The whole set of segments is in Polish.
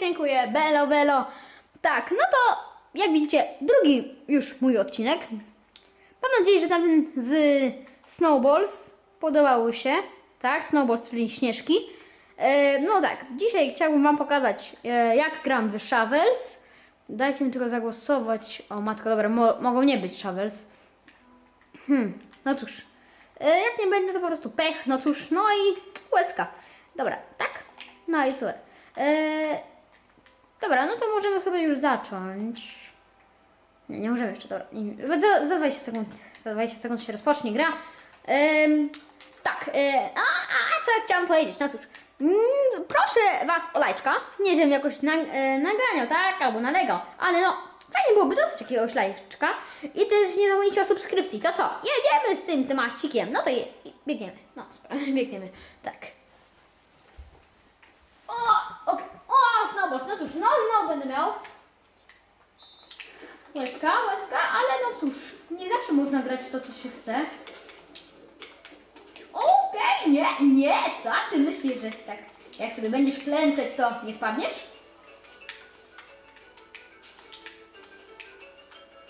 Dziękuję. Belo, belo. Tak, no to jak widzicie, drugi już mój odcinek. Mam nadzieję, że tamten z Snowballs podobały się. Tak, Snowballs, czyli śnieżki. E, no tak, dzisiaj chciałbym Wam pokazać, e, jak gram w Shovels. Dajcie mi tylko zagłosować. O matko, dobra, mo mogą nie być Shovels. Hmm, no cóż. E, jak nie będzie, to po prostu pech. No cóż, no i łezka. Dobra, tak? No i super. E, dobra, no to możemy chyba już zacząć. Nie, nie możemy jeszcze, dobra. Nie, za, za 20 sekund, za 20 sekund się rozpocznie gra. Em, tak, e, a, a co ja chciałam powiedzieć? No cóż, mm, proszę Was o lajczka. Nie żebym jakoś na, e, naganiał, tak, albo nalegał, ale no, fajnie byłoby dostać jakiegoś lajczka. I też nie zapomnijcie o subskrypcji. To co, jedziemy z tym temacikiem. No to je, biegniemy, no, biegniemy, tak. O, okej, no cóż, no znowu będę miał. Łezka, łezka, ale no cóż, nie zawsze można grać w to, co się chce. Okej, nie, nie, co ty myślisz, że tak, jak sobie będziesz klęczeć, to nie spadniesz?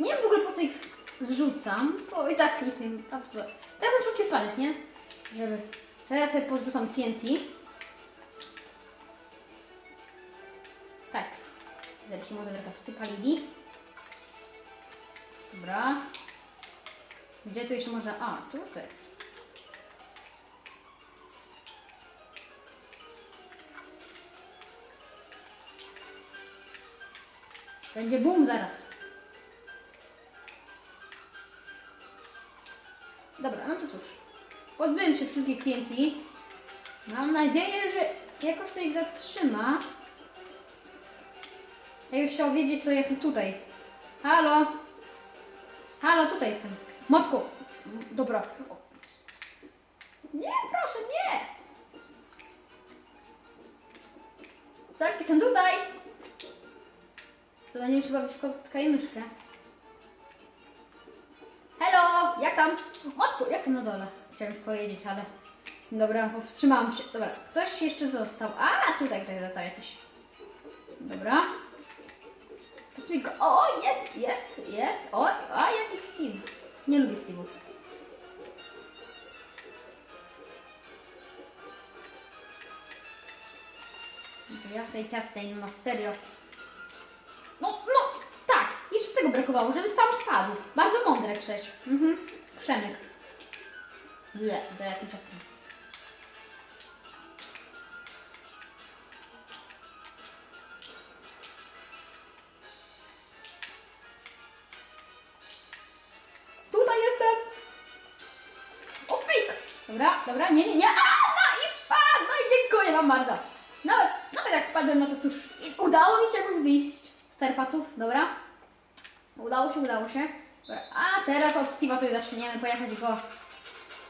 Nie wiem w ogóle po co ich zrzucam, bo i tak nie wiem. Teraz na szybki wpadek, nie? Żeby... Teraz sobie podrzucam TNT. Tak. Żebyśmy może trochę psypalili. Dobra. Gdzie tu jeszcze może... A, tutaj. Będzie boom zaraz. Dobra, no to cóż. Pozbyłem się wszystkich TNT. Mam nadzieję, że jakoś to ich zatrzyma. Jakby chciał wiedzieć, to jestem tutaj. Halo? Halo, tutaj jestem. Matko! Dobra. Nie, proszę, nie! Tak, jestem tutaj! Będziemy trzeba w kotka i myszkę. Hello! Jak tam? Matko, jak tam na dole? Chciałem już powiedzieć, ale... Dobra, powstrzymałam się. Dobra, ktoś jeszcze został. A, tutaj ktoś został jakiś. Dobra. Go... O, jest, jest, jest. O, a jaki Steve. Nie lubię Steve'ów. Jasnej, ciasnej, no serio. No, no, tak. Jeszcze tego brakowało, żebym sam spadł. Bardzo mądre, Krześ. Mhm. Krzemyk. Ble, to ciasne. Tutaj Dobra, nie, nie, nie. A, no i spadł! No i dziękuję wam bardzo. Nawet, nawet jak spadłem, no to cóż, udało mi się wyjść z terpatów, dobra? Udało się, udało się. Dobra, a teraz od Steve'a sobie zaczniemy, bo jakoś go,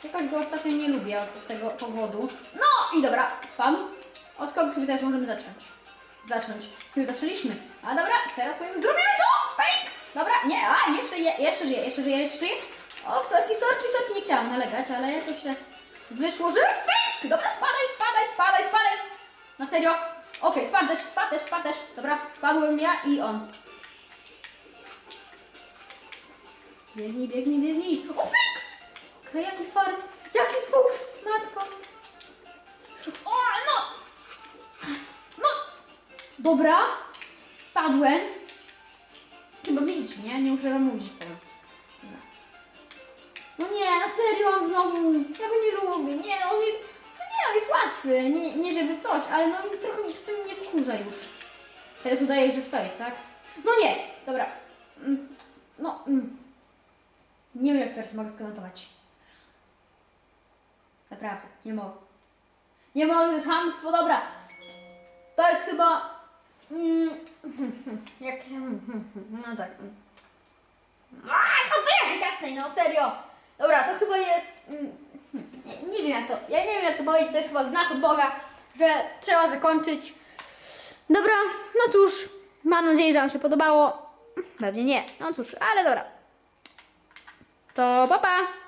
jakoś go ostatnio nie lubię z tego powodu. No i dobra, spadł. Od kogo sobie teraz możemy zacząć? Zacząć. Już zaczęliśmy. A dobra, teraz sobie zrobimy to! Fake! Dobra, nie, a jeszcze, je, jeszcze żyje, jeszcze żyje, jeszcze żyje. O, sorki, sorki, sorki, nie chciałam nalegać, ale jakoś tak wyszło, że fake! Dobra, spadaj, spadaj, spadaj, spadaj! Na serio? Okej, też, spadł też, spadł. Dobra, spadłem ja i on. Biegnij, biegnij, biegnij. O, fake! Okej, jaki fart, jaki fuks, matko. O, no! No! Dobra, spadłem. Chyba widzicie, nie? Nie muszę wam mówić tego. No nie, na serio znowu. Ja go nie lubię. Nie, on jest. No nie, jest łatwy. Nie, nie żeby coś, ale no trochę mnie czasem nie wkurza już. Teraz udaje, że stoi, tak? No nie! Dobra. Mm, No. Mm. Nie wiem, jak teraz mogę skomentować. Naprawdę, nie mogę. Nie mogę, to jest hamstwo, dobra. To jest chyba. Mm, jak. No tak. A, no to jest jasnej, no serio. Dobra, to chyba jest. mm, Nie, nie wiem jak to. Ja nie wiem jak to powiedzieć, to jest chyba znak od Boga, że trzeba zakończyć. Dobra, no cóż, mam nadzieję, że Wam się podobało. Pewnie nie, no cóż, ale dobra. To papa. Pa.